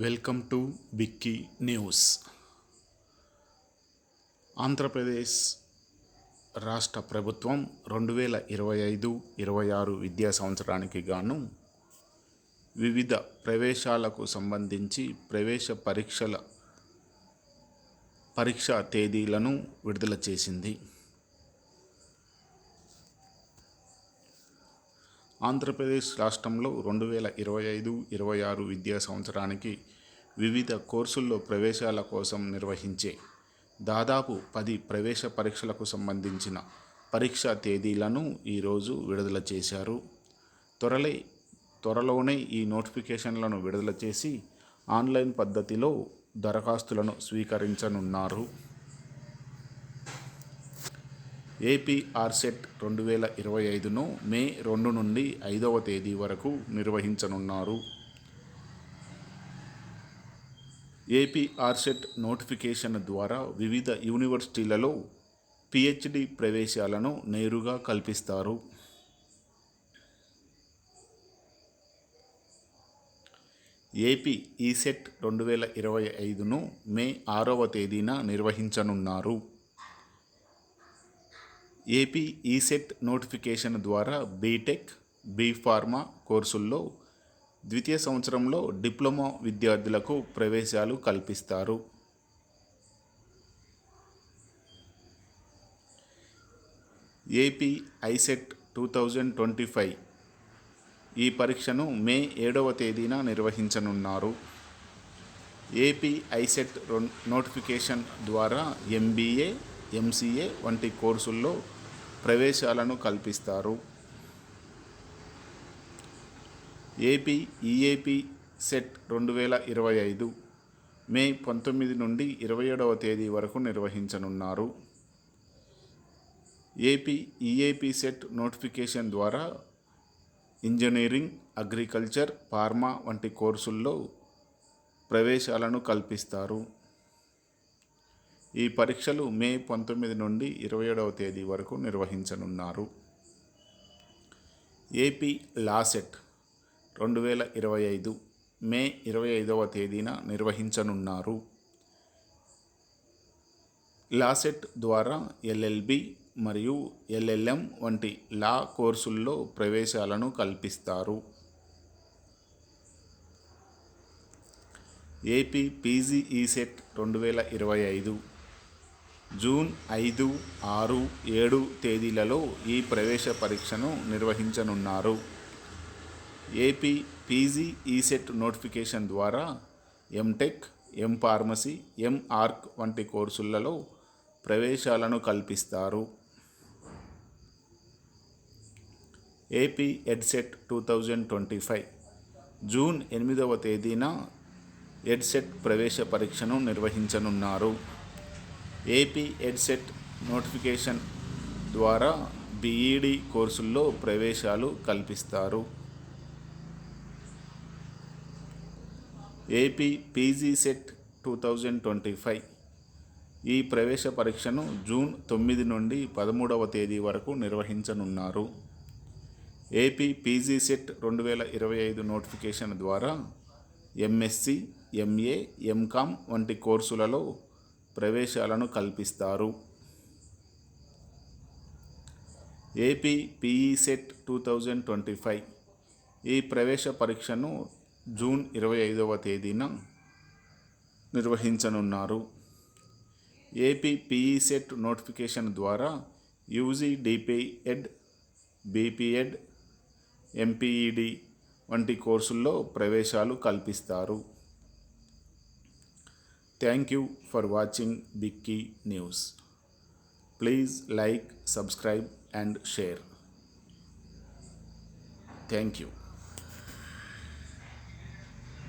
Welcome to Bikki news. Andhra Pradesh రాష్ట్ర ప్రభుత్వం రెండు వేల ఇరవై ఐదు ఇరవై ఆరు విద్యా సంవత్సరానికి గాను వివిధ ప్రవేశాలకు సంబంధించి ప్రవేశ పరీక్షల పరీక్షా తేదీలను విడుదల చేసింది. ఆంధ్రప్రదేశ్ రాష్ట్రంలో రెండు వేల ఇరవై ఐదు ఇరవై ఆరు విద్యా సంవత్సరానికి వివిధ కోర్సుల్లో ప్రవేశాల కోసం నిర్వహించే దాదాపు పది ప్రవేశ పరీక్షలకు సంబంధించిన పరీక్షా తేదీలను ఈరోజు విడుదల చేశారు. త్వరలే త్వరలోనే ఈ నోటిఫికేషన్లను విడుదల చేసి ఆన్లైన్ పద్ధతిలో దరఖాస్తులను స్వీకరించనున్నారు. ఏపీఆర్సెట్ రెండు వేల ఇరవై ఐదును మే రెండు నుండి ఐదవ తేదీ వరకు నిర్వహించనున్నారు. ఏపీఆర్సెట్ నోటిఫికేషన్ ద్వారా వివిధ యూనివర్సిటీలలో పిహెచ్డి ప్రవేశాలను నేరుగా కల్పిస్తారు. ఏపీ ఈసెట్ రెండు వేల ఇరవై ఐదును మే ఆరవ తేదీన నిర్వహించనున్నారు. ఏపీ ఈసెట్ నోటిఫికేషన్ ద్వారా బీటెక్ బీ ఫార్మా కోర్సుల్లో ద్వితీయ సంవత్సరంలో డిప్లొమా విద్యార్థులకు ప్రవేశాలు కల్పిస్తారు. AP ICET two thousand twenty five ఈ పరీక్షను మే ఏడవ తేదీన నిర్వహించనున్నారు. ఏపీ ఐసెట్ నోటిఫికేషన్ ద్వారా ఎంబీఏ ఎంసీఏ వంటి కోర్సుల్లో ప్రవేశాలను కల్పిస్తారు. ఏపీ ఈఏపీ సెట్ రెండు వేల ఇరవై ఐదు మే పంతొమ్మిది నుండి ఇరవై ఏడవ తేదీ వరకు నిర్వహించనున్నారు. ఏపీ ఈఏపీ సెట్ నోటిఫికేషన్ ద్వారా ఇంజనీరింగ్ అగ్రికల్చర్ ఫార్మా వంటి కోర్సుల్లో ప్రవేశాలను కల్పిస్తారు. ఈ పరీక్షలు మే పంతొమ్మిది నుండి ఇరవై ఏడవ తేదీ వరకు నిర్వహించనున్నారు. ఏపీ లాసెట్ రెండు వేల ఇరవై ఐదు మే ఇరవై ఐదవ తేదీన నిర్వహించనున్నారు. లాసెట్ ద్వారా ఎల్ఎల్బి మరియు ఎల్ఎల్ఎం వంటి లా కోర్సుల్లో ప్రవేశాలను కల్పిస్తారు. ఏపీ పీజీ ఈసెట్ రెండు వేల ఇరవై ఐదు జూన్ ఐదు ఆరు ఏడు తేదీలలో ఈ ప్రవేశ పరీక్షను నిర్వహించనున్నారు. ఏపీ పీజీ ఈసెట్ నోటిఫికేషన్ ద్వారా MTech M pharmacy M arch వంటి కోర్సులలో ప్రవేశాలను కల్పిస్తారు. AP EdCET two thousand twenty five June ఎనిమిదవ తేదీన ఎడ్సెట్ ప్రవేశ పరీక్షను నిర్వహించనున్నారు. ఏపీ ఎడ్సెట్ నోటిఫికేషన్ ద్వారా బీఈడి కోర్సుల్లో ప్రవేశాలు కల్పిస్తారు. AP PG CET two thousand twenty five ఈ ప్రవేశ పరీక్షను జూన్ తొమ్మిది నుండి పదమూడవ తేదీ వరకు నిర్వహించనున్నారు. ఏపీ పీజీ సెట్ రెండు వేల ఇరవై ఐదు నోటిఫికేషన్ ద్వారా ఎంఎస్సి ఎంఏ ఎంకామ్ వంటి కోర్సులలో ప్రవేశాలను కల్పిస్తారు. AP PE CET two thousand twenty five ఈ ప్రవేశ పరీక్షను జూన్ ఇరవై ఐదవ తేదీన నిర్వహించనున్నారు. ఏపీ పిఈ సెట్ నోటిఫికేషన్ ద్వారా యూజీ డిపిఎడ్ బీపీఎడ్ ఎంపీఈడి వంటి కోర్సుల్లో ప్రవేశాలు కల్పిస్తారు. Thank you for watching Dicky News. Please like, subscribe and share. Thank you.